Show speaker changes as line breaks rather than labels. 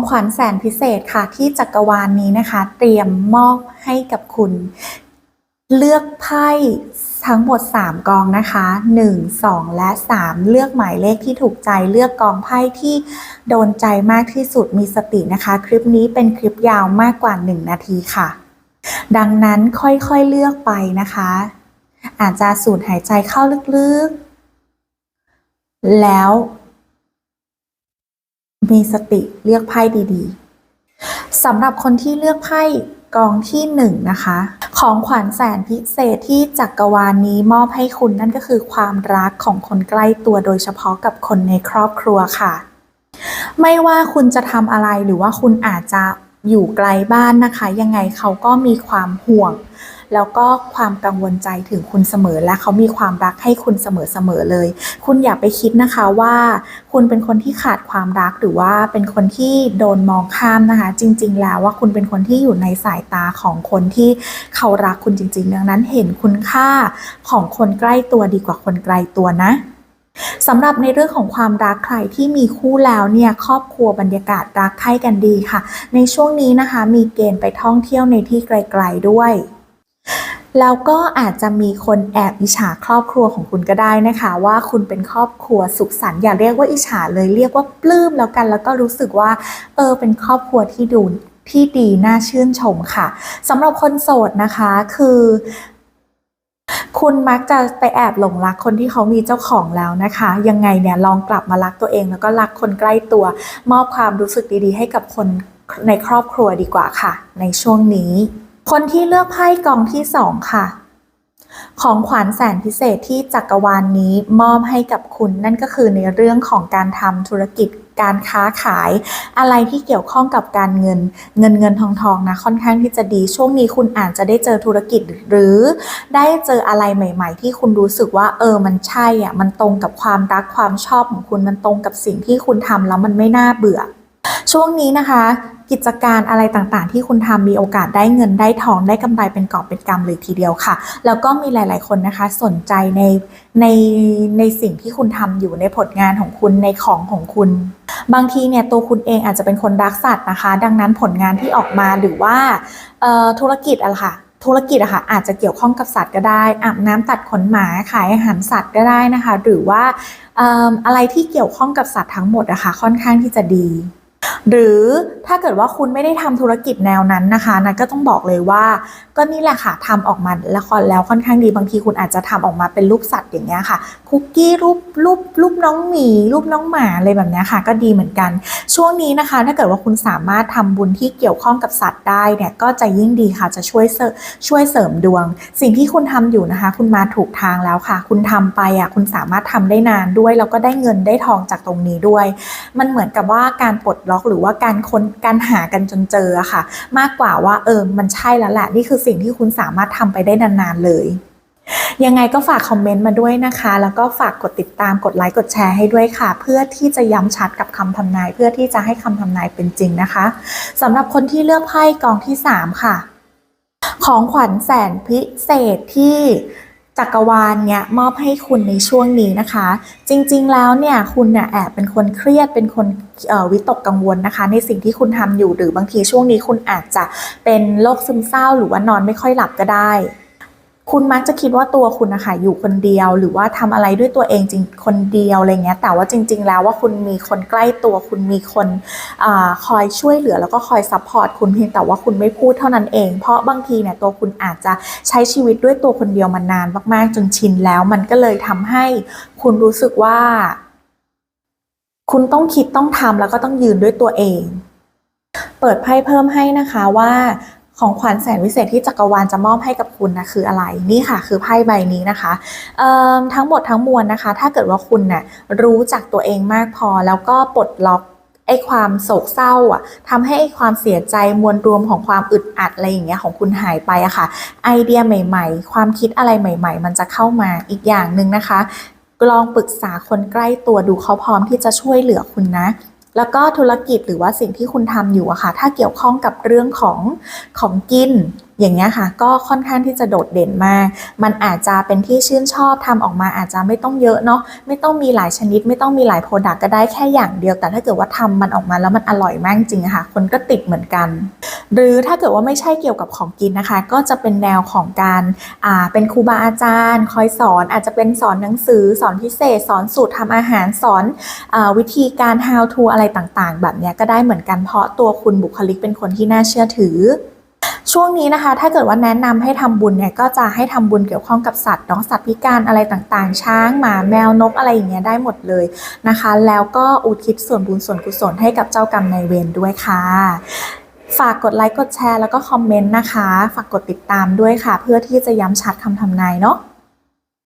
ของขวัญแสนพิเศษค่ะ ที่จักรวาลนนี้นะคะ เตรียมมอบให้กับคุณ เลือกไพ่ทั้งหมด 3 กองนะคะ 1 2 และ 3 เลือกหมายเลขที่ถูกใจเลือกกองไพ่ที่โดนใจมากที่สุดมีสตินะคะ คลิปนี้เป็นคลิปยาวมากกว่า 1 นาทีค่ะ ดังนั้นค่อยๆเลือกไปนะคะ อาจจะสูดหายใจเข้าลึกๆ แล้ว มีสติเลือกไพ่ดีๆสำหรับคนที่เลือกไพ่กองที่หนึ่งนะคะ ของขวัญแสนพิเศษที่จักรวาลนนี้มอบให้คุณนั่นก็คือความรักของคนใกล้ตัวโดยเฉพาะกับคนในครอบครัวค่ะ ไม่ว่าคุณจะทำอะไรหรือว่าคุณอาจจะ อยู่ไกลบ้านนะคะ ยังไงเขาก็มีความห่วง แล้วก็ความกังวลใจถึงคุณเสมอและเขามีความรักให้คุณเสมอๆเลย คุณอย่าไปคิดนะคะว่า คุณเป็นคนที่ขาดความรักหรือว่าเป็นคนที่โดนมองข้ามนะคะ จริง ๆ แล้วว่าคุณเป็นคนที่อยู่ในสายตาของคนที่เขารักคุณจริง ๆ ดังนั้นเห็นคุณค่าของคนใกล้ตัวดีกว่าคนไกลตัวนะ สำหรับในเรื่องของความรักใครที่มีคู่แล้วเนี่ยครอบครัวบรรยากาศรักใคร่กันดีค่ะ ในช่วงนี้นะคะ มีเกณฑ์ไปท่องเที่ยวในที่ไกลๆด้วยแล้วก็อาจจะมีคนแอบอิจฉาครอบครัวของคุณก็ได้นะคะ ว่าคุณเป็นครอบครัวสุขสันต์อย่าเรียกว่าอิจฉาเลยเรียกว่าปลื้มแล้วกัน แล้วก็รู้สึกว่าเออเป็นครอบครัวที่ดูที่ดีน่าชื่นชมค่ะสำหรับคนโสดนะคะคือ คุณมักจะไปแอบหลงรักคนที่เขามีเจ้าของแล้วนะคะ ยังไงเนี่ยลองกลับมารักตัวเองแล้วก็รักคนใกล้ตัว มอบความรู้สึกดีๆ ให้กับคนในครอบครัวดีกว่าค่ะ ในช่วงนี้ คนที่เลือกไพ่กองที่สองค่ะของขวัญแสนพิเศษที่จักรวาลนนี้มอบให้กับคุณนั่นก็คือในเรื่องของการทำธุรกิจการค้าขายอะไรที่เกี่ยวข้องกับการเงิน เงินเงินทองทองนะค่อนข้างที่จะดี ช่วงนี้คุณอาจจะได้เจอธุรกิจหรือได้เจออะไรใหม่ ๆ ที่คุณรู้สึกว่าเออมันใช่อะมันตรงกับความรักความชอบของคุณมันตรงกับสิ่งที่คุณทำแล้วมันไม่น่าเบื่อ ช่วงนี้นะคะ กิจการอะไรต่างๆ ที่คุณทำมีโอกาสได้เงินได้ทองได้กำไรเป็นกอบเป็นกำเลยทีเดียวค่ะ แล้วก็มีหลายๆคนนะคะสนใจในในในสิ่งที่คุณทำอยู่ในผลงานของคุณในของของคุณ บางทีเนี่ยตัวคุณเองอาจจะเป็นคนรักสัตว์นะคะ ดังนั้นผลงานที่ออกมาหรือว่าธุรกิจอะไรค่ะธุรกิจอะค่ะอาจจะเกี่ยวข้องกับสัตว์ก็ได้อาบน้ำตัดขนหมาขายอาหารสัตว์ก็ได้นะคะ หรือว่าเอิ่มอะไรที่เกี่ยวข้องกับสัตว์ทั้งหมดอะค่ะค่อนข้างที่จะดี หรือถ้าเกิดว่าคุณไม่ได้ทำธุรกิจแนวนั้นนะคะ นัทก็ต้องบอกเลยว่า ก็นี่แหละค่ะทำออกมาแล้วแล้วค่อนข้างดีบางทีคุณอาจจะทำออกมาเป็นรูปสัตว์อย่างเงี้ยค่ะ คุกกี้รูปรูปรูปน้องหมีรูปน้องหมาอะไรแบบเนี้ยค่ะ ก็ดีเหมือนกัน ช่วงนี้นะคะ ถ้าเกิดว่าคุณสามารถทำบุญที่เกี่ยวข้องกับสัตว์ได้เนี่ยก็จะยิ่งดีค่ะจะช่วยเสริมช่วยเสริมดวง สิ่งที่คุณทำอยู่นะคะ คุณมาถูกทางแล้วค่ะ คุณทำไปอะคุณสามารถทำได้นานด้วยแล้วก็ได้เงินได้ทองจากตรงนี้ด้วย มันเหมือนกับว่าการปลดล็อกหรือว่าการค้นการหากันจนเจออะค่ะ มากกว่าว่าเออมันใช่แล้วแหละนี่คือสิ่งที่คุณสามารถทำไปได้นานๆเลยยังไงก็ฝากคอมเมนต์มาด้วยนะคะ แล้วก็ฝากกดติดตามกดไลค์กดแชร์ให้ด้วยค่ะ เพื่อที่จะย้ำชัดกับคำทำนาย เพื่อที่จะให้คำทำนายเป็นจริงนะคะสำหรับคนที่เลือกไพ่กองที่ 3 ค่ะ ของขวัญแสนพิเศษที่ จักรวาลเนี่ยมอบให้คุณในช่วงนี้นะคะ จริงๆแล้วเนี่ยคุณเนี่ยแอบเป็นคนเครียดเป็นคนวิตกกังวลนะคะ ในสิ่งที่คุณทำอยู่หรือบางทีช่วงนี้คุณอาจจะเป็นโรคซึมเศร้า หรือว่านอนไม่ค่อยหลับก็ได้ คุณมักจะคิดว่าตัวคุณนะคะอยู่คนเดียว หรือว่าทำอะไรด้วยตัวเองจริงคนเดียวอะไรเงี้ย แต่ว่าจริง ๆ แล้วว่าคุณมีคนใกล้ตัว คุณมีคนอคอยช่วยเหลือแล้วก็คอยซัพพอร์ตคุณเพียงแต่ว่าคุณไม่พูดเท่านั้นเอง เพราะบางทีเนี่ยตัวคุณอาจจะใช้ชีวิตด้วยตัวคนเดียวมานานมากๆ จนชินแล้ว มันก็เลยทำให้คุณรู้สึกว่า คุณต้องคิดต้องทำแล้วก็ต้องยืนด้วยตัวเอง เปิดไพ่เพิ่มให้นะคะว่า ของขวัญแสนวิเศษที่จักรวาลจะมอบให้กับคุณนะคืออะไร นี่ค่ะคือไพ่ใบนี้นะคะทั้งหมดทั้งมวลนะคะ ถ้าเกิดว่าคุณเนี่ยรู้จักตัวเองมากพอแล้วก็ปลดล็อกไอ้ความโศกเศร้าอะทำให้ไอ้ความเสียใจมวลรวมของความอึดอัดอะไรอย่างเงี้ยของคุณหายไปอะค่ะ ไอเดียใหม่ ๆ ความคิดอะไรใหม่ ๆ มันจะเข้ามาอีกอย่างหนึ่งนะคะลองปรึกษาคนใกล้ตัวดูเขาพร้อมที่จะช่วยเหลือคุณนะ แล้วก็ธุรกิจหรือว่าสิ่งที่คุณทำอยู่อะค่ะ ถ้าเกี่ยวข้องกับเรื่องของของกินอย่างเงี้ยค่ะ ก็ค่อนข้างที่จะโดดเด่นมาก มันอาจจะเป็นที่ชื่นชอบทำออกมาอาจจะไม่ต้องเยอะเนาะไม่ต้องมีหลายชนิด ไม่ต้องมีหลายโปรดักต์ก็ได้แค่อย่างเดียว แต่ถ้าเกิดว่าทำมันออกมาแล้วมันอร่อยมากจริงอะค่ะ คนก็ติดเหมือนกัน หรือถ้าเกิดว่าไม่ใช่เกี่ยวกับของกินนะคะ ก็จะเป็นแนวของการอ่าเป็นครูบาอาจารย์ คอยสอนอาจจะเป็นสอนหนังสือ สอนพิเศษ สอนสูตรทำอาหารสอนอวิธีการ how to อะไรต่างๆ แบบนี้ก็ได้เหมือนกันเพราะตัวคุณบุคลิกเป็นคนที่น่าเชื่อถือช่วงนี้นะคะถ้าเกิดว่าแนะนำให้ทำบุญเนี่ยก็จะให้ทำบุญเกี่ยวข้องกับสัตว์เนาะสัตว์พิการอะไรต่างๆ ช้างหมาแมวนกอะไรอย่างเงี้ยได้หมดเลยนะคะ แล้วก็อุทิศส่วนบุญส่วนกุศลให้กับเจ้ากรรมนายเวรด้วยค่ะ ฝากกดไลค์กดแชร์แล้วก็คอมเมนต์นะคะ ฝากกดติดตามด้วยค่ะ เพื่อที่จะย้ำชัดคำทำนายเนาะ